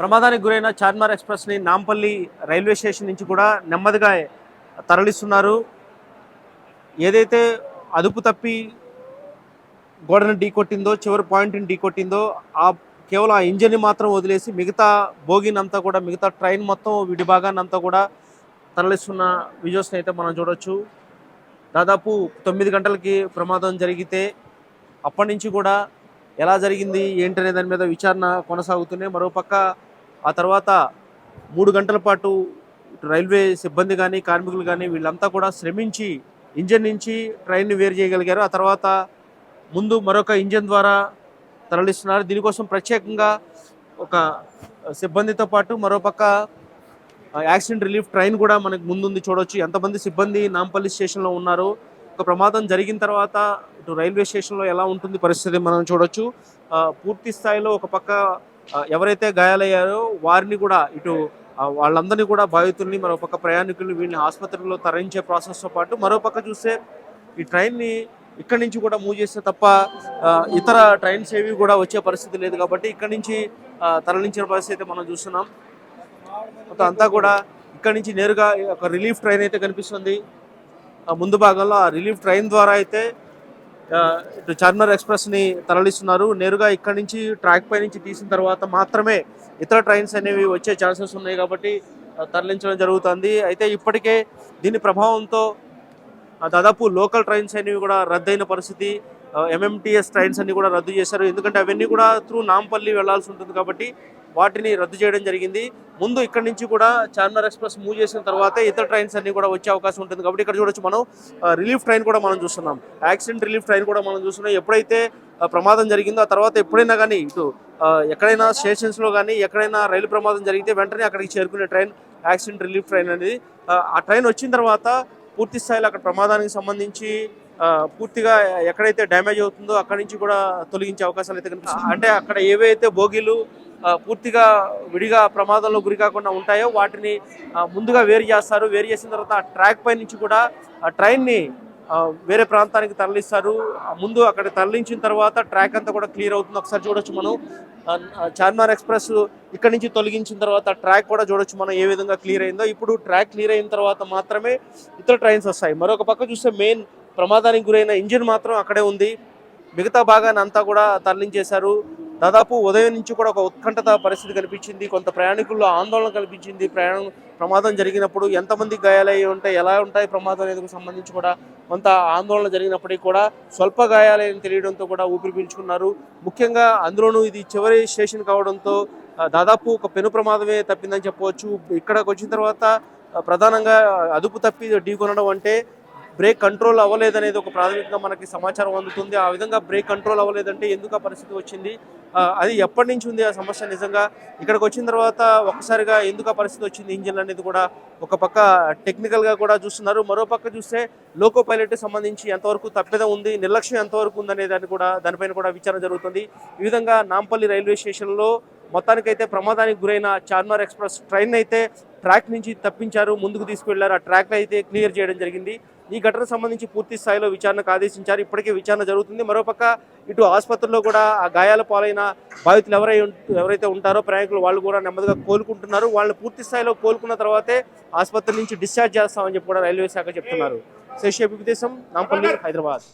ప్రమాదానికి గురైన చార్మార్ ఎక్స్ప్రెస్ని నాంపల్లి రైల్వే స్టేషన్ నుంచి కూడా నెమ్మదిగా తరలిస్తున్నారు. ఏదైతే అదుపు తప్పి గోడను ఢీకొట్టిందో చివరి పాయింట్ని ఢీకొట్టిందో ఆ కేవలం ఆ ఇంజన్ని మాత్రం వదిలేసి మిగతా బోగినంతా కూడా మిగతా ట్రైన్ మొత్తం విడి భాగాన్ని కూడా తరలిస్తున్న విజువల్స్ని అయితే మనం చూడొచ్చు. దాదాపు తొమ్మిది గంటలకి ప్రమాదం జరిగితే అప్పటి నుంచి కూడా ఎలా జరిగింది ఏంటనే దాని మీద విచారణ కొనసాగుతున్నాయి మరోపక్క ఆ తర్వాత మూడు గంటల పాటు ఇటు రైల్వే సిబ్బంది కానీ కార్మికులు కానీ వీళ్ళంతా కూడా శ్రమించి ఇంజన్ నుంచి ట్రైన్ని వేరు చేయగలిగారు. ఆ తర్వాత ముందు మరొక ఇంజన్ ద్వారా తరలిస్తున్నారు. దీనికోసం ప్రత్యేకంగా ఒక సిబ్బందితో పాటు మరోపక్క యాక్సిడెంట్ రిలీఫ్ ట్రైన్ కూడా మనకు ముందుంది చూడొచ్చు. ఎంతమంది సిబ్బంది నాంపల్లి స్టేషన్లో ఉన్నారు. ఒక ప్రమాదం జరిగిన తర్వాత ఇటు రైల్వే స్టేషన్లో ఎలా ఉంటుంది పరిస్థితి మనం చూడొచ్చు. పూర్తి స్థాయిలో ఒక పక్క ఎవరైతే గాయాలయ్యారో వారిని కూడా ఇటు వాళ్ళందరినీ కూడా బాధితుల్ని మరోపక్క ప్రయాణికుల్ని వీళ్ళని ఆసుపత్రిలో తరలించే ప్రాసెస్తో పాటు మరోపక్క చూస్తే ఈ ట్రైన్ని ఇక్కడి నుంచి కూడా మూవ్ చేస్తే తప్ప ఇతర ట్రైన్స్ ఏవి కూడా వచ్చే పరిస్థితి లేదు కాబట్టి ఇక్కడి నుంచి తరలించిన పరిస్థితి అయితే మనం చూస్తున్నాం. మొత్తం అంతా కూడా ఇక్కడి నుంచి నేరుగా ఒక రిలీఫ్ ట్రైన్ అయితే కనిపిస్తుంది. ఆ ముందు భాగంలో ఆ రిలీఫ్ ట్రైన్ ద్వారా అయితే ఇటు చార్మినార్ ఎక్స్ప్రెస్ని తరలిస్తున్నారు. నేరుగా ఇక్కడి నుంచి ట్రాక్ పై నుంచి తీసిన తర్వాత మాత్రమే ఇతర ట్రైన్స్ అనేవి వచ్చే ఛాన్సెస్ ఉన్నాయి కాబట్టి తరలించడం జరుగుతుంది. అయితే ఇప్పటికే దీని ప్రభావంతో దాదాపు లోకల్ ట్రైన్స్ అనేవి కూడా రద్దయిన పరిస్థితి. ఎంఎంటీఎస్ ట్రైన్స్ అన్ని కూడా రద్దు చేశారు. ఎందుకంటే అవన్నీ కూడా త్రూ నాంపల్లి వెళ్ళాల్సి ఉంటుంది కాబట్టి వాటిని రద్దు చేయడం జరిగింది. ముందు ఇక్కడ నుంచి కూడా చార్మినార్ ఎక్స్ప్రెస్ మూవ్ చేసిన తర్వాత ఇతర ట్రైన్స్ అన్ని కూడా వచ్చే అవకాశం ఉంటుంది. కాబట్టి ఇక్కడ చూడొచ్చు మనం రిలీఫ్ ట్రైన్ కూడా మనం చూస్తున్నాం. యాక్సిడెంట్ రిలీఫ్ ట్రైన్ కూడా మనం చూస్తున్నాం. ఎప్పుడైతే ప్రమాదం జరిగిందో ఆ తర్వాత ఎప్పుడైనా కానీ ఇటు ఎక్కడైనా స్టేషన్స్లో కానీ ఎక్కడైనా రైలు ప్రమాదం జరిగితే వెంటనే అక్కడికి చేరుకునే ట్రైన్ యాక్సిడెంట్ రిలీఫ్ ట్రైన్ అనేది ఆ, ట్రైన్ వచ్చిన తర్వాత పూర్తి స్థాయిలో అక్కడ ప్రమాదానికి సంబంధించి పూర్తిగా ఎక్కడైతే డ్యామేజ్ అవుతుందో అక్కడి నుంచి కూడా తొలగించే అవకాశాలు అయితే కనిపిస్తుంది అంటే అక్కడ ఏవైతే బోగీలు పూర్తిగా విడిగా ప్రమాదంలో గురి కాకుండా ఉంటాయో వాటిని ముందుగా వేరు చేస్తారు. వేరు చేసిన తర్వాత ఆ ట్రాక్ పై నుంచి కూడా ఆ ట్రైన్ని వేరే ప్రాంతానికి తరలిస్తారు. ముందు అక్కడ తరలించిన తర్వాత ట్రాక్ అంతా కూడా క్లియర్ అవుతుంది. ఒకసారి చూడొచ్చు మనం. చార్మార్ చార్మినార్ ఎక్స్ప్రెస్ ఇక్కడ నుంచి తొలగించిన తర్వాత ట్రాక్ కూడా చూడొచ్చు మనం ఏ విధంగా క్లియర్ అయిందో. ఇప్పుడు ట్రాక్ క్లియర్ అయిన తర్వాత మాత్రమే ఇతర ట్రైన్స్ వస్తాయి. మరొక పక్క చూస్తే మెయిన్ ప్రమాదానికి గురైన ఇంజిన్ మాత్రం అక్కడే ఉంది. మిగతా భాగాన్ని అంతా కూడా తరలించేశారు. దాదాపు ఉదయం నుంచి కూడా ఒక ఉత్కంఠత పరిస్థితి కనిపించింది. కొంత ప్రయాణికుల్లో ఆందోళన కనిపించింది ప్రయాణం ప్రమాదం జరిగినప్పుడు ఎంతమంది గాయాలయ్యి ఉంటాయి ఎలా ఉంటాయి ప్రమాదం అనేది సంబంధించి కూడా కొంత ఆందోళన జరిగినప్పటికీ కూడా స్వల్ప గాయాలని తెలియడంతో కూడా ఊపిరి పీల్చుకున్నారు. ముఖ్యంగా అందులోనూ ఇది చివరి స్టేషన్ కావడంతో దాదాపు ఒక పెను ప్రమాదమే తప్పిందని చెప్పవచ్చు. ఇక్కడికి వచ్చిన తర్వాత ప్రధానంగా అదుపు తప్పి ఢీకొనడం అంటే బ్రేక్ కంట్రోల్ అవ్వలేదనేది ఒక ప్రాథమికంగా మనకి సమాచారం అందుతుంది. ఆ విధంగా బ్రేక్ కంట్రోల్ అవ్వలేదంటే ఎందుకు ఆ పరిస్థితి వచ్చింది? అది ఎప్పటి నుంచి ఉంది ఆ సమస్య నిజంగా? ఇక్కడికి వచ్చిన తర్వాత ఒక్కసారిగా ఎందుకు ఆ పరిస్థితి వచ్చింది ఇంజిన్ అనేది కూడా ఒక పక్క టెక్నికల్గా కూడా చూస్తున్నారు. మరో పక్క చూస్తే లోకో పైలట్ సంబంధించి ఎంతవరకు తప్పిదం ఉంది నిర్లక్ష్యం ఎంతవరకు ఉందనే దాన్ని కూడా దానిపైన కూడా విచారణ జరుగుతుంది. ఈ విధంగా నాంపల్లి రైల్వే స్టేషన్లో మొత్తానికైతే ప్రమాదానికి గురైన చార్మార్ ఎక్స్ప్రెస్ ట్రైన్ అయితే ట్రాక్ నుంచి తప్పించారు ముందుకు తీసుకువెళ్ళారు ఆ ట్రాక్ అయితే క్లియర్ చేయడం జరిగింది. ఈ ఘటన సంబంధించి పూర్తి స్థాయిలో విచారణకు ఆదేశించారు. ఇప్పటికే విచారణ జరుగుతుంది. మరోపక్క ఇటు ఆసుపత్రిలో కూడా ఆ గాయాల పాలైన బాధితులు ఎవరై ఎవరైతే ఉంటారో ప్రయాణికులు వాళ్ళు కూడా నెమ్మదిగా కోలుకుంటున్నారు. వాళ్ళు పూర్తి స్థాయిలో కోలుకున్న తర్వాతే ఆసుపత్రి నుంచి డిశ్చార్జ్ చేస్తామని చెప్పి కూడా రైల్వే శాఖ చెప్తున్నారు. శేషేపి నాంపల్లి హైదరాబాద్.